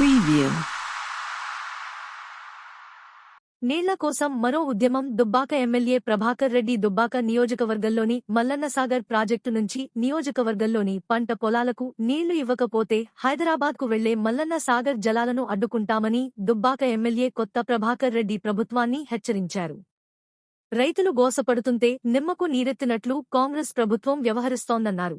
Preview. నీళ్ళ కోసం మరో ఉద్యమం దుబ్బాక ఎమ్మెల్యే ప్రభాకర్ రెడ్డి దుబ్బాక నియోజకవర్గంలోని మల్లన్నసాగర్ ప్రాజెక్టు నుంచి నియోజకవర్గంలోని పంట పొలాలకు నీళ్ళు ఇవ్వకపోతే హైదరాబాద్కు వెళ్ళే మల్లన్నసాగర్ జలాలను అడ్డుకుంటామని దుబ్బాక ఎమ్మెల్యే కొత్త ప్రభాకర్ రెడ్డి ప్రభుత్వాన్ని హెచ్చరించారు. రైతులు గోసపడుతుంటే నిమ్మకు నీరెత్తినట్లు కాంగ్రెస్ ప్రభుత్వం వ్యవహరిస్తోందన్నారు.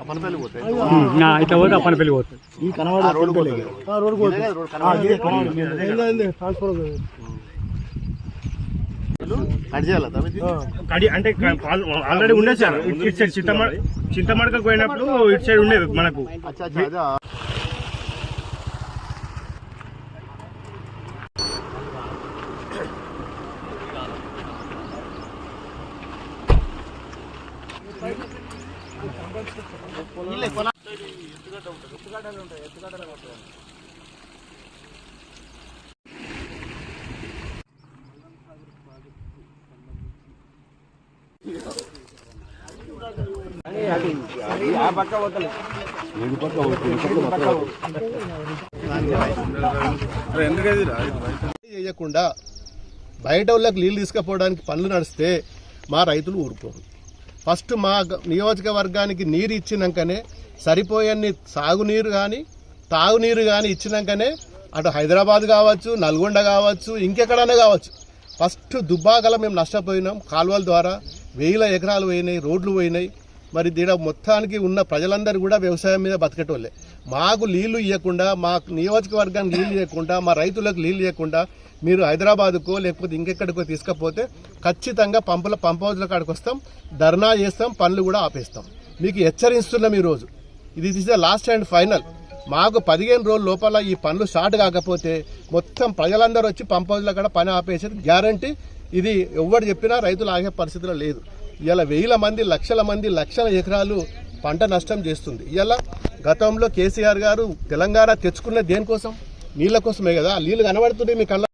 అప్పనపల్లి పోతే ఇట్లా పోతే అప్పని పెళ్ళి పోతుంది అంటే ఆల్రెడీ ఉండే సార్. ఇటు సైడ్ చింతమడ చింతమడకకు పోయినప్పుడు ఇటు సైడ్ ఉండేది మనకు. అచ్చా అచ్చా అదా చేయకుండా బయట వాళ్ళకి నీళ్ళు తీసుకుపోవడానికి పనులు నడిస్తే మా రైతులు ఊరుకోరు. ఫస్ట్ మా నియోజకవర్గానికి నీరు ఇచ్చినాకనే సరిపోయన్ని సాగునీరు కానీ తాగునీరు కానీ ఇచ్చినాకనే అటు హైదరాబాద్ కావచ్చు నల్గొండ కావచ్చు ఇంకెక్కడైనా కావచ్చు. ఫస్ట్ దుబ్బాకల మేము నష్టపోయినాం. కాలువల ద్వారా వేల ఎకరాలు పోయినాయి రోడ్లు పోయినాయి. మరి దీడ మొత్తానికి ఉన్న ప్రజలందరూ కూడా వ్యవసాయం మీద బతికేటోళ్ళే. మాకు నీళ్ళు ఇవ్వకుండా మా నియోజకవర్గానికి నీళ్ళు ఇవ్వకుండా మా రైతులకు నీళ్ళు ఇవ్వకుండా మీరు హైదరాబాద్కో లేకపోతే ఇంకెక్కడికో తీసుకపోతే ఖచ్చితంగా పంపుల పంప్ హౌజ్ల కాడికి వస్తాం ధర్నా చేస్తాం పనులు కూడా ఆపేస్తాం. మీకు హెచ్చరిస్తున్నాం ఈరోజు. ఇది is the last and final. మాకు పదిహేను రోజుల లోపల ఈ పనులు స్టార్ట్ కాకపోతే మొత్తం ప్రజలందరూ వచ్చి పంప్ హౌజ్ల కాడ పని ఆపేసేది గ్యారంటీ. ఇది ఎవరు చెప్పినా రైతులు ఆగే పరిస్థితిలో లేదు. ఇలా వేల మంది లక్షల మంది లక్షల ఎకరాలు పంట నష్టం చేస్తుంది. ఇలా గతంలో కేసీఆర్ గారు తెలంగాణ తెచ్చుకున్న దేనికోసం? నీళ్ళ కోసమే కదా. నీళ్ళు నీళ్ళు కనబడుతుంటే మీ కళ్ళ